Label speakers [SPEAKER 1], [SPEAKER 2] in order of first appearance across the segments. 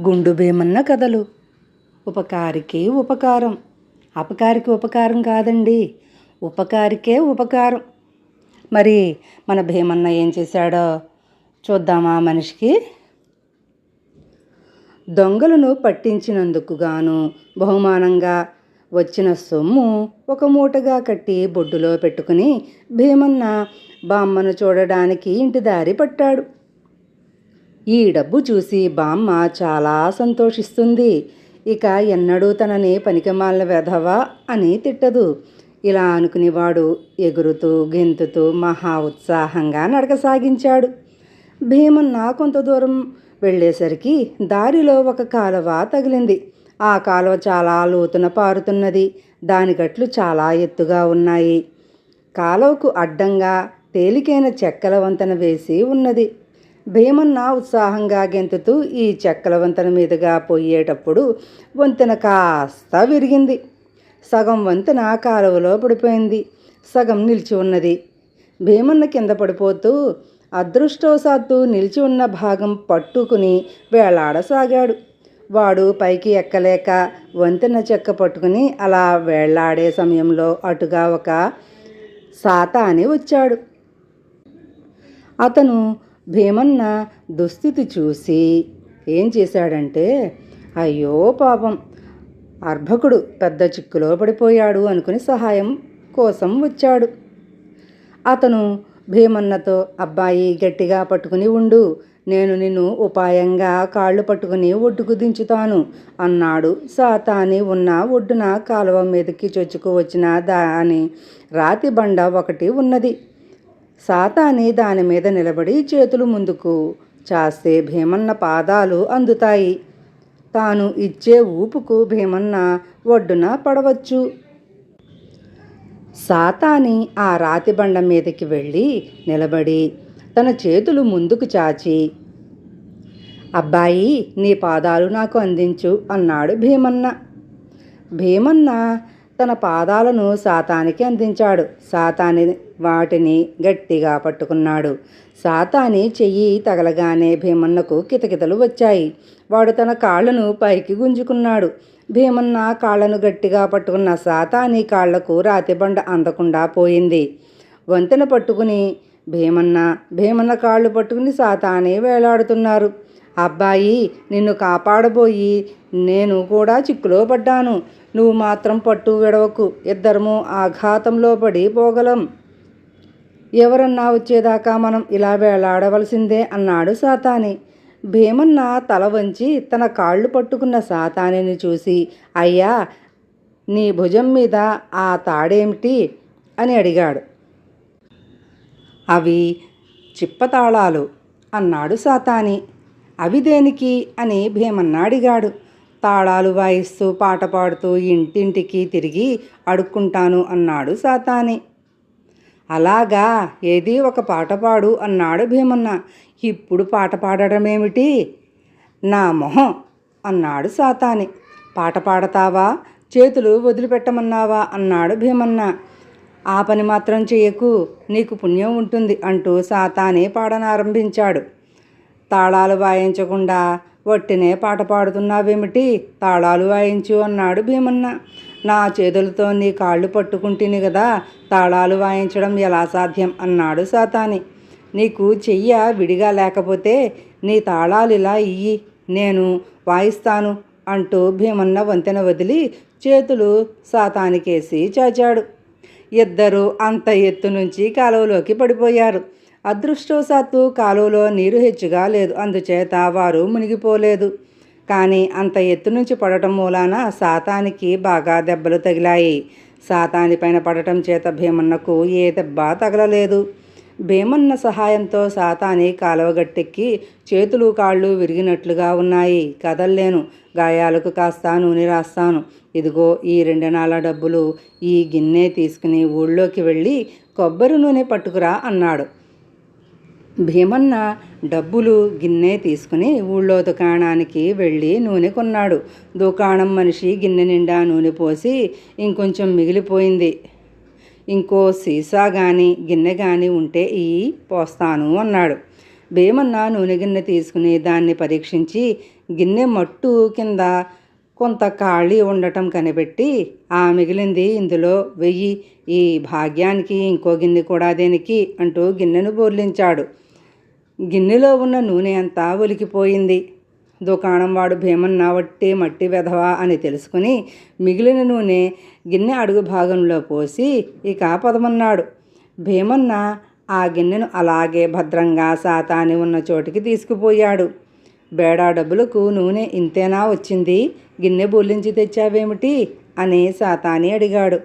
[SPEAKER 1] గుండు భీమన్న కథలు. ఉపకారికి ఉపకారం. అపకారికి ఉపకారం కాదండి. ఉపకారికే ఉపకారం. మరి మన భీమన్న ఏం చేశాడో చూద్దామా మనిషికి? దొంగలను పట్టించినందుకు గాను బహుమానంగా వచ్చిన సొమ్ము ఒక మూటగా కట్టి బొడ్డులో పెట్టుకుని భీమన్న బామ్మను చూడడానికి ఇంటి దారి పట్టాడు. ఈ డబ్బు చూసి బామ్మ చాలా సంతోషిస్తుంది. ఇక ఎన్నడూ తనని పనికిమాలిన వెధవా అని తిట్టదు. ఇలా అనుకునేవాడు ఎగురుతూ గెంతుతూ మహా ఉత్సాహంగా నడక సాగించాడు భీమన్న కొంత దూరం వెళ్ళేసరికి దారిలో ఒక కాలువ తగిలింది. ఆ కాలువ చాలా లోతున పారుతున్నది. దాని గట్లు చాలా ఎత్తుగా ఉన్నాయి. కాలువకు అడ్డంగా తేలికైన చెక్కల వంతెన వేసి ఉన్నది. భీమన్న ఉత్సాహంగా గెంతుతూ ఈ చెక్కల వంతెన మీదుగా పోయేటప్పుడు వంతెన కాస్త విరిగింది. సగం వంతెన కాలువలో పడిపోయింది. సగం నిలిచి ఉన్నది. భీమన్న కింద పడిపోతూ అదృష్టవశాత్తు నిలిచి ఉన్న భాగం పట్టుకుని వేలాడసాగాడు. వాడు పైకి ఎక్కలేక వంతెన చెక్క పట్టుకుని అలా వేళ్ళాడే సమయంలో అటుగా ఒక సాతాని వచ్చాడు. అతను భీమన్న దుస్థితి చూసి ఏం చేశాడంటే అయ్యో పాపం అర్భకుడు పెద్ద చిక్కులో పడిపోయాడు అనుకుని సహాయం కోసం వచ్చాడు. అతను భీమన్నతో అబ్బాయి గట్టిగా పట్టుకుని ఉండు నేను నిన్ను ఉపాయంగా కాళ్ళు పట్టుకుని ఒడ్డుకు దించుతాను అన్నాడు. సాతాని ఉన్న ఒడ్డున కాలువ మీదకి చొచ్చుకు వచ్చిన దాని రాతి బండ ఒకటి ఉన్నది. సాతాని దాని మీద నిలబడి చేతులు ముందుకు చాస్తే భీమన్న పాదాలు అందుతాయి. తాను ఇచ్చే ఊపుకు భీమన్న ఒడ్డున పడవచ్చు. సాతాని ఆ రాతి బండ మీదకి వెళ్ళి నిలబడి తన చేతులు ముందుకు చాచి అబ్బాయి నీ పాదాలు నాకు అందించు అన్నాడు భీమన్న. భీమన్న తన పాదాలను సాతానికి అందించాడు. సాతాని వాటిని గట్టిగా పట్టుకున్నాడు. సాతాని చెయ్యి తగలగానే భీమన్నకు కితకితలు వచ్చాయి. వాడు తన కాళ్ళను పైకి గుంజుకున్నాడు. భీమన్న కాళ్ళను గట్టిగా పట్టుకున్న సాతాని కాళ్ళకు రాతిబండ అందకుండా పోయింది. వంతెన పట్టుకుని భీమన్న భీమన్న కాళ్ళు పట్టుకుని సాతాని వేలాడుతున్నారు. అబ్బాయి నిన్ను కాపాడబోయి నేను కూడా చిక్కులో పడ్డాను. నువ్వు మాత్రం పట్టు విడవకు. ఇద్దరము ఆఘాతంలో పడి పోగలం. ఎవరన్నా వచ్చేదాకా మనం ఇలా వేలాడవలసిందే అన్నాడు సాతాని. భీమన్న తల వంచి తన కాళ్ళు పట్టుకున్న సాతానిని చూసి అయ్యా నీ భుజం మీద ఆ తాడేమిటి? అని అడిగాడు. అవి చిప్పతాళాలు అన్నాడు సాతాని. అవి దేనికి అని భీమన్నాడిగాడు. తాళాలు వాయిస్తూ పాట పాడుతూ ఇంటింటికి తిరిగి అడుక్కుంటాను అన్నాడు సాతాని. అలాగా ఏది ఒక పాట పాడు అన్నాడు భీమన్న. ఇప్పుడు పాట పాడడం ఏమిటి నా మొహం అన్నాడు సాతాని. పాట పాడతావా? చేతులు వదిలిపెట్టమన్నావా? అన్నాడు భీమన్న. ఆ పని మాత్రం చెయ్యకు నీకు పుణ్యం ఉంటుంది అంటూ సాతానే పాడనారంభించాడు. తాళాలు వాయించకుండా వట్టినే పాట పాడుతున్నావేమిటి? తాళాలు వాయించు అన్నాడు భీమన్న. నా చేతులతో నీ కాళ్ళు పట్టుకుంటేని కదా తాళాలు వాయించడం ఎలా సాధ్యం? అన్నాడు సాతాని. నీకు చెయ్య విడిగా లేకపోతే నీ తాళాలు ఇలా ఇయ్యి నేను వాయిస్తాను అంటూ భీమన్న వంతెన వదిలి చేతులు సాతానికేసి చాచాడు. ఇద్దరు అంత ఎత్తు నుంచి కాలువలోకి పడిపోయారు. అదృష్టవశాత్తు కాలువలో నీరు హెచ్చుగా లేదు. అందుచేత వారు మునిగిపోలేదు. కానీ అంత ఎత్తు నుంచి పడటం మూలాన సాతానికి బాగా దెబ్బలు తగిలాయి. సాతాని పైన పడటం చేత భీమన్నకు ఏ దెబ్బ తగలలేదు. భీమన్న సహాయంతో సాతాని కాలువ గట్టెక్కి చేతులు కాళ్ళు విరిగినట్లుగా ఉన్నాయి. కదల్లేను. గాయాలకు కాస్త నూనె రాస్తాను. ఇదిగో ఈ రెండు నాల డబ్బులు ఈ గిన్నె తీసుకుని ఊళ్ళోకి వెళ్ళి కొబ్బరి నూనె పట్టుకురా అన్నాడు. భీమన్న డబ్బులు గిన్నె తీసుకుని ఊళ్ళో దుకాణానికి వెళ్ళి నూనె కొన్నాడు. దుకాణం మనిషి గిన్నె నిండా నూనె పోసి ఇంకొంచెం మిగిలిపోయింది. ఇంకో సీసా కానీ గిన్నె కానీ ఉంటే ఈ పోస్తాను అన్నాడు. భీమన్న నూనె గిన్నె తీసుకుని దాన్ని పరీక్షించి గిన్నె మట్టు కింద కొంత ఖాళీ ఉండటం కనిపెట్టి ఆ మిగిలింది ఇందులో వెయ్యి ఈ భాగ్యానికి ఇంకో గిన్నె కూడా దేనికి అంటూ గిన్నెను బోర్లించాడు. గిన్నెలో ఉన్న నూనె అంతా ఒలికిపోయింది. దుకాణం వాడు భీమన్న వట్టి మట్టి వెధవా అని తెలుసుకుని మిగిలిన నూనె గిన్నె అడుగు భాగంలో పోసి ఇక పదమన్నాడు. భీమన్న ఆ గిన్నెను అలాగే భద్రంగా సాతాని ఉన్న చోటికి తీసుకుపోయాడు. బేడా డబ్బులకు నూనె ఇంతేనా వచ్చింది? గిన్నె బొల్లించి తెచ్చావేమిటి? అని సాతాని అడిగాడు.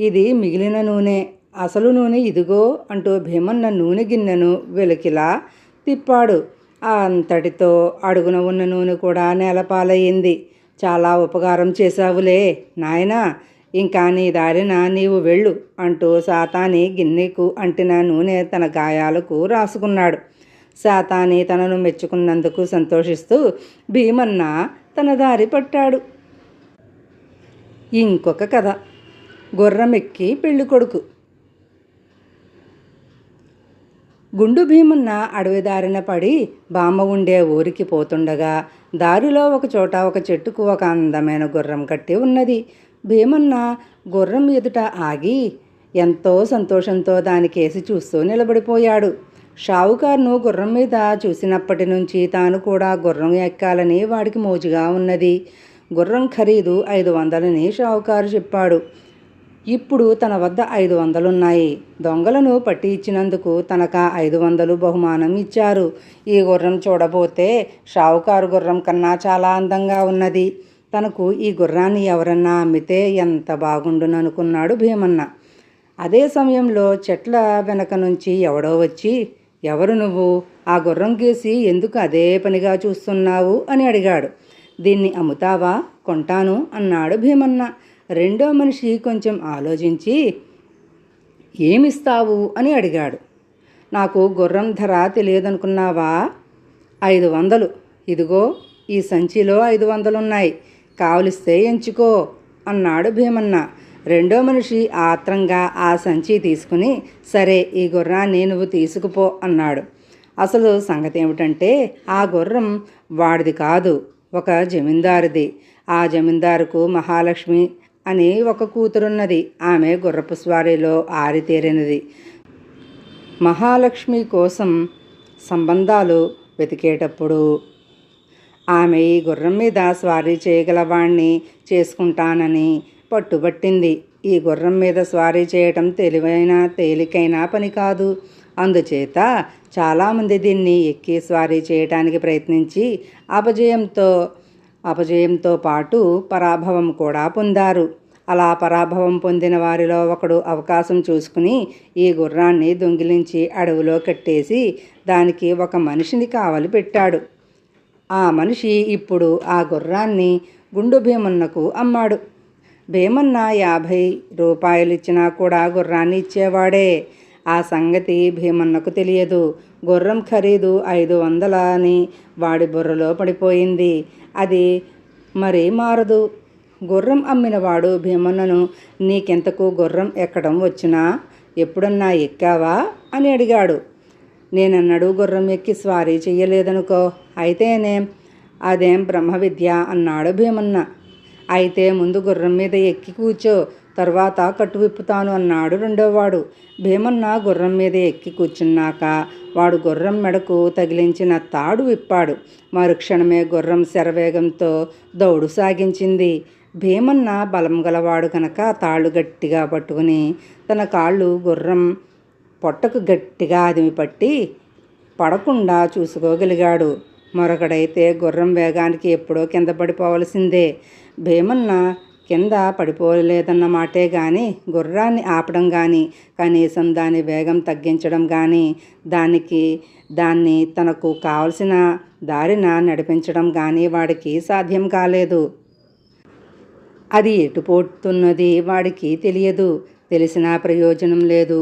[SPEAKER 1] ఇది మిగిలిన నూనె. అసలు నూనె ఇదిగో అంటూ భీమన్న నూనె గిన్నెను వెలికిలా తిప్పాడు. అంతటితో అడుగున ఉన్న నూనె కూడా నేలపాలయ్యింది. చాలా ఉపకారం చేశావులే నాయనా. ఇంకా నీ దారిన నీవు వెళ్ళు అంటూ సాతాని గిన్నెకు అంటిన నూనె తన గాయాలకు రాసుకున్నాడు. సాతాని తనను మెచ్చుకున్నందుకు సంతోషిస్తూ భీమన్న తన దారి పట్టాడు. ఇంకొక కథ. గుర్రమెక్కి పెళ్ళి గుండు భీమున్న అడవి దారిన పడి బామ్మ ఉండే ఊరికి పోతుండగా దారిలో ఒక చోట ఒక చెట్టుకు ఒక అందమైన గుర్రం కట్టి ఉన్నది. భీమన్న గుర్రం ఎదుట ఆగి ఎంతో సంతోషంతో దానికేసి చూస్తూ నిలబడిపోయాడు. షావుకారును గుర్రం మీద చూసినప్పటి నుంచి తాను కూడా గుర్రం ఎక్కాలని వాడికి మోజుగా ఉన్నది. గుర్రం ఖరీదు ఐదు వందలని షావుకారు చెప్పాడు. ఇప్పుడు తన వద్ద ఐదు వందలున్నాయి. దొంగలను పట్టి ఇచ్చినందుకు తనక ఐదు వందలు బహుమానం ఇచ్చారు. ఈ గుర్రం చూడబోతే షావుకారు గుర్రం కన్నా చాలా అందంగా ఉన్నది. తనకు ఈ గుర్రాన్ని ఎవరన్నా అమ్మితే ఎంత బాగుండుననుకున్నాడు భీమన్న. అదే సమయంలో చెట్ల వెనక నుంచి ఎవడో వచ్చి ఎవరు నువ్వు? ఆ గుర్రం గీసి ఎందుకు అదే పనిగా చూస్తున్నావు? అని అడిగాడు. దీన్ని అమ్ముతావా? కొంటాను అన్నాడు భీమన్న. రెండో మనిషి కొంచెం ఆలోచించి ఏమిస్తావు? అని అడిగాడు. నాకు గుర్రం ధర తెలియదనుకున్నావా? ఐదు వందలు. ఇదిగో ఈ సంచిలో ఐదు వందలున్నాయి. కావలిస్తే ఎంచుకో అన్నాడు భీమన్న. రెండో మనిషి ఆత్రంగా ఆ సంచి తీసుకుని సరే ఈ గుర్రాన్ని నువ్వు తీసుకుపో అన్నాడు. అసలు సంగతి ఏమిటంటే ఆ గుర్రం వాడిది కాదు ఒక జమీందారుది. ఆ జమీందారుకు మహాలక్ష్మి అని ఒక కూతురున్నది. ఆమె గుర్రపు స్వారీలో ఆరితేరినది. మహాలక్ష్మి కోసం సంబంధాలు వెతికేటప్పుడు ఆమె ఈ గుర్రం మీద స్వారీ చేయగలవాణ్ణి చేసుకుంటానని పట్టుబట్టింది. ఈ గుర్రం మీద స్వారీ చేయటం తెలివైన తేలికైన పని కాదు. అందుచేత చాలామంది దీన్ని ఎక్కి స్వారీ చేయటానికి ప్రయత్నించి అపజయంతో అపజయంతో పాటు పరాభవం కూడా పొందారు. అలా పరాభవం పొందిన వారిలో ఒకడు అవకాశం చూసుకుని ఈ గుర్రాన్ని దొంగిలించి అడవిలో కట్టేసి దానికి ఒక మనిషిని కావలి పెట్టాడు. ఆ మనిషి ఇప్పుడు ఆ గుర్రాన్ని గుండు భీమన్నకు అమ్మాడు. భీమన్న యాభై రూపాయలు ఇచ్చినా కూడా గుర్రాన్ని ఇచ్చేవాడే. ఆ సంగతి భీమన్నకు తెలియదు. గుర్రం ఖరీదు ఐదు వందల అని వాడి బుర్రలో పడిపోయింది. అది మరీ మారదు. గుర్రం అమ్మినవాడు భీమన్నను నీకెంతకు గుర్రం ఎక్కడం వచ్చినా ఎప్పుడన్నా ఎక్కావా? అని అడిగాడు. నేనన్నాడు గుర్రం ఎక్కి స్వారీ చెయ్యలేదనుకో. అయితేనేం అదేం బ్రహ్మ విద్య అన్నాడు భీమన్న. అయితే ముందు గుర్రం మీద ఎక్కి కూర్చో. తర్వాత కట్టు విప్పుతాను అన్నాడు రెండోవాడు. భీమన్న గుర్రం మీద ఎక్కి కూర్చున్నాక వాడు గుర్రం మెడకు తగిలించిన తాడు విప్పాడు. మరుక్షణమే గుర్రం శరవేగంతో దౌడు సాగించింది. భీమన్న బలం గలవాడు కనుక తాళ్ళు గట్టిగా పట్టుకుని తన కాళ్ళు గుర్రం పొట్టకు గట్టిగా అదిమి పట్టి పడకుండా చూసుకోగలిగాడు. మరొకడైతే గుర్రం వేగానికి ఎప్పుడో కింద పడిపోవలసిందే. భీమన్న కింద పడిపోలేదన్న మాటే కానీ గుర్రాన్ని ఆపడం కానీ కనీసం దాని వేగం తగ్గించడం కానీ దానికి దాన్ని తనకు కావలసిన దారిన నడిపించడం కానీ వాడికి సాధ్యం కాలేదు. అది ఎటుపోతున్నది వాడికి తెలియదు తెలిసినా ప్రయోజనం లేదు.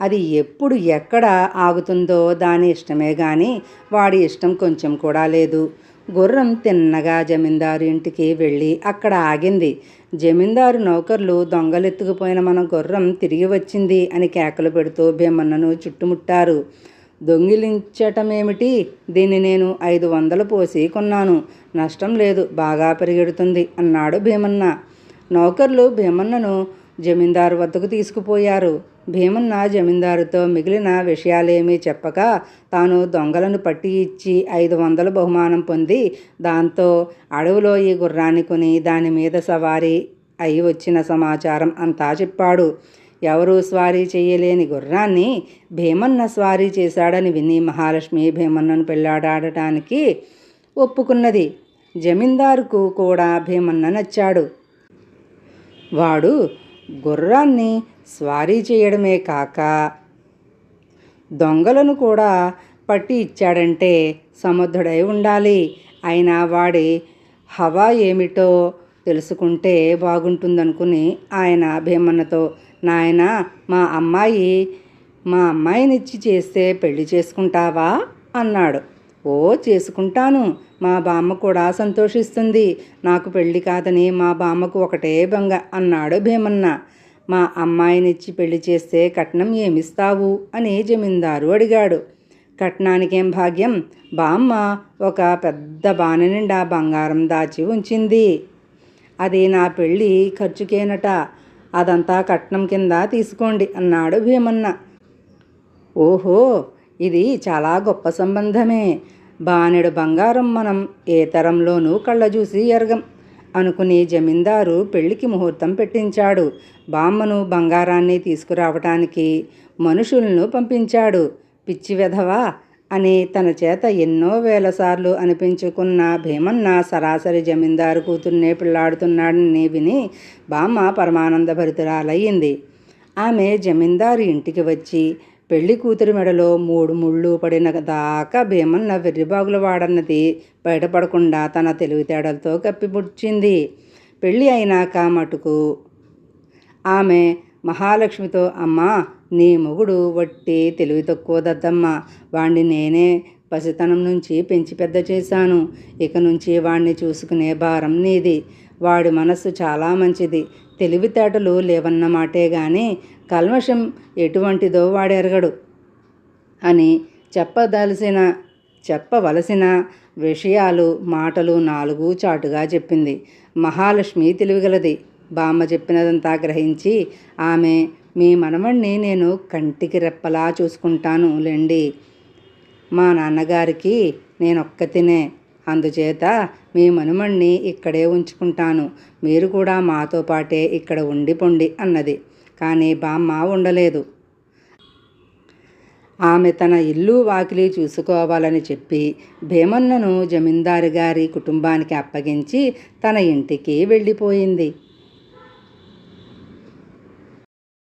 [SPEAKER 1] అది ఎప్పుడు ఎక్కడ ఆగుతుందో దాని ఇష్టమే కానీ వాడి ఇష్టం కొంచెం కూడా లేదు. గుర్రం తిన్నగా జమీందారు ఇంటికి వెళ్ళి అక్కడ ఆగింది. జమీందారు నౌకర్లు దొంగలెత్తుకుపోయిన మన గుర్రం తిరిగి వచ్చింది అని కేకలు పెడుతూ భీమన్నను చుట్టుముట్టారు. దొంగిలించటమేమిటి? దీన్ని నేను ఐదు వందలు పోసి కొన్నాను. నష్టం లేదు బాగా పెరిగెడుతుంది అన్నాడు భీమన్న. నౌకర్లు భీమన్నను జమీందారు వద్దకు తీసుకుపోయారు. భీమున్న జమీందారుతో మిగిలిన విషయాలేమీ చెప్పక తాను దొంగలను పట్టి ఇచ్చి ఐదు వందల బహుమానం పొంది దాంతో అడవిలో ఈ గుర్రాన్ని కొని దాని మీద సవారీ అయి వచ్చిన సమాచారం అంతా చెప్పాడు. ఎవరూ స్వారీ చేయలేని గుర్రాన్ని భీమన్న స్వారీ చేశాడని విని మహాలక్ష్మి భీమన్నను పెళ్ళాడటానికి ఒప్పుకున్నది. జమీందారుకు కూడా భీమన్న నచ్చాడు. వాడు గుర్రాన్ని స్వారీ చేయడమే కాక దొంగలను కూడా పట్టి ఇచ్చాడంటే సమర్థుడై ఉండాలి. అయినా వాడి హవా ఏమిటో తెలుసుకుంటే బాగుంటుందనుకుని ఆయన భీమన్నతో నాయన మా అమ్మాయి మా అమ్మాయినిచ్చి చేస్తే పెళ్ళి చేసుకుంటావా? అన్నాడు. ఓ చేసుకుంటాను. మా బామ్మ కూడా సంతోషిస్తుంది. నాకు పెళ్ళి కాదని మా బామ్మకు ఒకటే బొంగ అన్నాడు భీమన్న. మా అమ్మాయినిచ్చి పెళ్ళి చేస్తే కట్నం ఏమిస్తావు? అని జమీందారు అడిగాడు. కట్నానికేం భాగ్యం? బామ్మ ఒక పెద్ద బాణ నిండా బంగారం దాచి ఉంచింది. అది నా పెళ్ళి ఖర్చుకేనట. అదంతా కట్నం కింద తీసుకోండి అన్నాడు భీమన్న. ఓహో! ఇది చాలా గొప్ప సంబంధమే. బానెడు బంగారం మనం ఏ తరంలోనూ కళ్ళజూసి ఎరగం. అనుకుని జమీందారు పెళ్ళికి ముహూర్తం పెట్టించాడు. బామ్మను బంగారాన్ని తీసుకురావటానికి మనుషులను పంపించాడు. పిచ్చి వెధవా అని తన చేత ఎన్నో వేల సార్లు అనిపించుకున్న భీమన్న సరాసరి జమీందారు కూతుర్నే పిల్లాడుతున్నాడని విని బామ్మ పరమానంద భరితురాలయ్యింది ఆమె జమీందారు ఇంటికి వచ్చి పెళ్ళి కూతురి మెడలో మూడు ముళ్ళు పడిన దాకా భీమన్న వెర్రిబాగులు వాడన్నది బయటపడకుండా తన తెలివితేడలతో కప్పిపుచ్చింది పెళ్ళి అయినాక మటుకు ఆమె మహాలక్ష్మితో అమ్మా నీ మొగుడు వట్టి తెలివి తక్కువ దద్దమ్మ వాణ్ణి నేనే పసితనం నుంచి పెంచి పెద్ద చేశాను. ఇక నుంచి వాణ్ణి చూసుకునే భారం నీది. వాడి మనస్సు చాలా మంచిది. తెలివితేటలు లేవన్న మాటే గాని కల్మషం ఎటువంటిదో వాడెరగడు అని చెప్పదలసిన చెప్పవలసిన విషయాలు మాటలు నాలుగు చాటుగా చెప్పింది. మహాలక్ష్మి తెలివిగలది. బామ్మ చెప్పినదంతా గ్రహించి ఆమె మీ మనమణ్ణి నేను కంటికి రెప్పలా చూసుకుంటాను లేండి. మా నాన్నగారికి నేనొక్కతినే. అందుచేత మీ మనుమణ్ణి ఇక్కడే ఉంచుకుంటాను. మీరు కూడా మాతో పాటే ఇక్కడ ఉండి పొండి అన్నది. కానీ బామ్మ ఉండలేదు. ఆమె తన ఇల్లు వాకిలి చూసుకోవాలని చెప్పి భీమన్నను జమీందారు గారి కుటుంబానికి అప్పగించి తన ఇంటికి వెళ్ళిపోయింది.